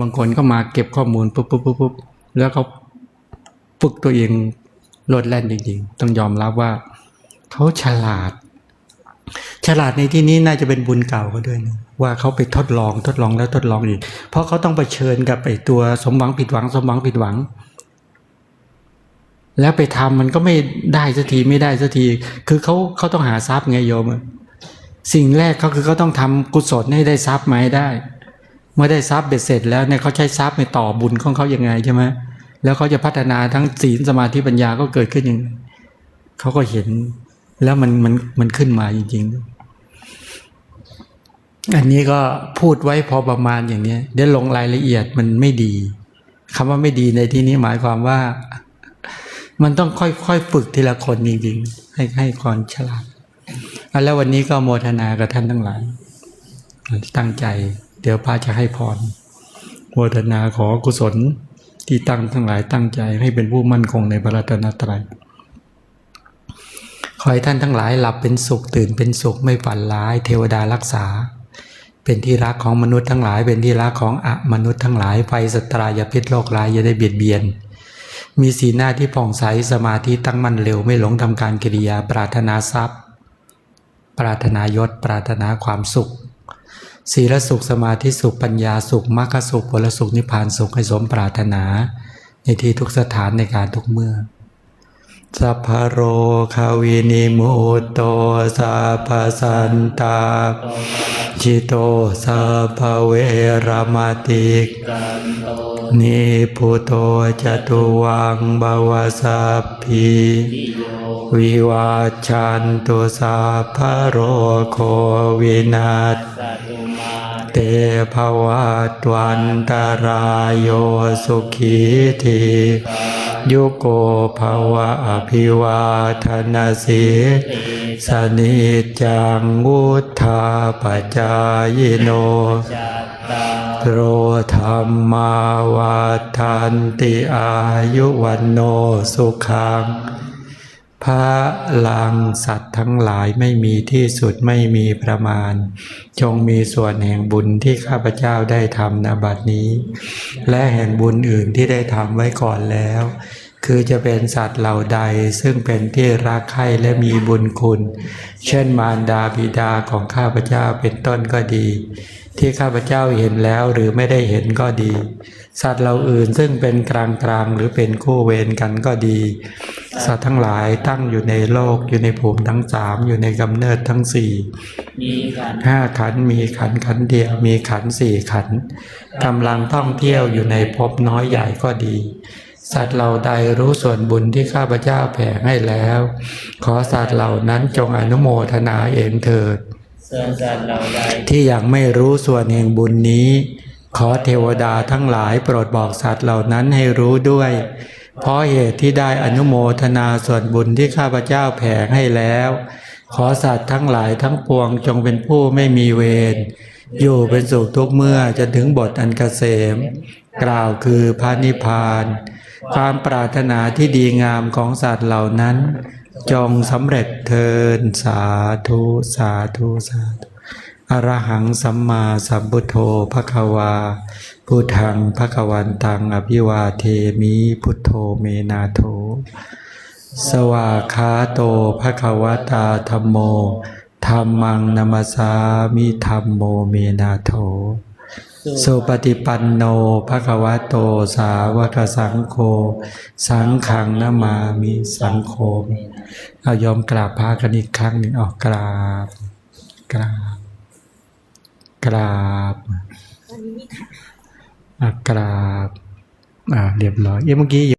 บางคนก็มาเก็บข้อมูลปุ๊บปุ๊บปุ๊บปุ๊บแล้วเขาฝึกตัวเองโลดแล่นจริงๆ ต้องยอมรับว่าเขาฉลาด ฉลาดในที่นี้น่าจะเป็นบุญเก่าก็ด้วยนะว่าเขาไปทดลองทดลองแล้วทดลองอีก เพราะเขาต้องเผชิญกับไอ้ตัวสมหวังผิดหวัง สมหวังผิดหวัง แล้วไปทำมันก็ไม่ได้สักทีไม่ได้สักที คือเขาเขาต้องหาทรัพย์ไงโยม สิ่งแรกเขาคือเขาต้องทำกุศลให้ได้ทรัพย์มาให้ได้ เมื่อได้ทรัพย์เบ็ดเสร็จแล้วเนี่ยเขาใช้ทรัพย์ในต่อบุญของเขายังไงใช่ไหมแล้วเขาจะพัฒนาทั้งศีลสมาธิปัญญาก็เกิดขึ้นอยังไงเขาก็เห็น แล้วมันมันมันขึ้นมาจริง ๆ อันนี้ก็พูดไว้พอประมาณอย่างนี้เดี๋ยวลงรายละเอียดมันไม่ดีคำว่าไม่ดีในที่นี้หมายความว่า มันต้องค่อยๆฝึกทีละคนจริงๆให้ให้ความฉลาดแล้ววันนี้ก็โมทนากับท่านทั้งหลายตั้งใจ ดี๋ยวพระจะให้พรโมทนาขอกุศลที่ตั้งทั้งหลายตั้งใจให้เป็นผู้มั่นคงในพระรัตนตรัยขอให้ท่านทั้งหลายหลับเป็นสุขตื่นเป็นสุขไม่ฝันร้าย เทวดารักษา เป็นที่รักของมนุษย์ทั้งหลาย เป็นที่รักของอะมนุษย์ทั้งหลายไฟสตรายาพิษโรคร้ายอย่าได้เบียดเบียน มีสีหน้าที่ผ่องใสสมาธิตั้งมั่นเร็วไม่หลงทำการกิริยาปรารถนาทรัพย์ ปรารถนายศปรารถนาความสุข ศีลสุขสมาธิสุขปัญญาสุขมรรคสุขผลสุขนิพพานสุขให้สมปรารถนา ในที่ทุกสถานในการทุกเมื่อ สัพพโรคาวินิมุตโตสัพพสันตาจิโตสัพเวรมติกนิพุโตจตุวังบาวสัพพิวิวาชันตุสัพพโรโควินาศเตภวัตวันตารายโยสุขีที ยุโกภวะอภิวาทนาสีสนิจังวุธาปจายโนโรธรรมาวัฏันติอายุวันโนสุขังพระลังสัตว์ทั้งหลายไม่มีที่สุดไม่มีประมาณ จงมีส่วนแห่งบุญที่ข้าพเจ้าได้ทำนบัดนี้ และแห่งบุญอื่นที่ได้ทำไว้ก่อนแล้ว คือจะเป็นสัตว์เหล่าใดซึ่งเป็นที่รักใคร่และมีบุญคุณ เช่นมารดาบิดาของข้าพเจ้าเป็นต้นก็ดี ที่ข้าพเจ้าเห็นแล้วหรือไม่ได้เห็นก็ดี สัตว์เหล่าอื่นซึ่งเป็นกลางกลางๆหรือเป็นคู่เวรกันก็ดี สัตว์ทั้งหลายตั้งอยู่ในโลกอยู่ในภูมิทั้งสามอยู่ในกำเนิดทั้งสี่มีขันธ์ห้าขันธ์มีขันธ์ขันธ์เดียวมีขันธ์สี่ขันธ์กำลังท่องเที่ยวอยู่ในภพน้อยใหญ่ก็ดี สัตว์เหล่าใดรู้ส่วนบุญที่ข้าพเจ้าแผ่ให้แล้ว ขอสัตว์เหล่านั้นจงอนุโมทนาเองเถิดส่วนสัตว์เหล่าใดที่ยังไม่รู้ส่วนแห่งบุญนี้ ขอเทวดาทั้งหลายโปรดบอกสัตว์เหล่านั้นให้รู้ด้วย เพราะเหตุที่ได้อนุโมทนาส่วนบุญที่ข้าพเจ้าแผ่ให้แล้ว ขอสัตว์ทั้งหลายทั้งปวงจงเป็นผู้ไม่มีเวรอยู่เป็นสุขทุกเมื่อจะถึงบทอันเกษม กล่าวคือพระนิพพาน ความปรารถนาที่ดีงามของสัตว์เหล่านั้น จงสำเร็จเทินสาธุสาธุสาธุอรหังสัมมาสัมพุทโธภควาพุทธังภควันตังอภิวาเทมิพุทโธเมนาโถสวาคาโตภควตาธรรมโมธรรมังนามาสามิธรรมโมเมนาโถ สุปฏิปันโนภควโตสาวกสังโฆสังขังนามามิสังโฆเอายอมกราบพระกันอีกครั้งหนึ่งออกกราบ กราบ กราบอะกราบอ่าเรียบร้อยเอ้เมื่อกี้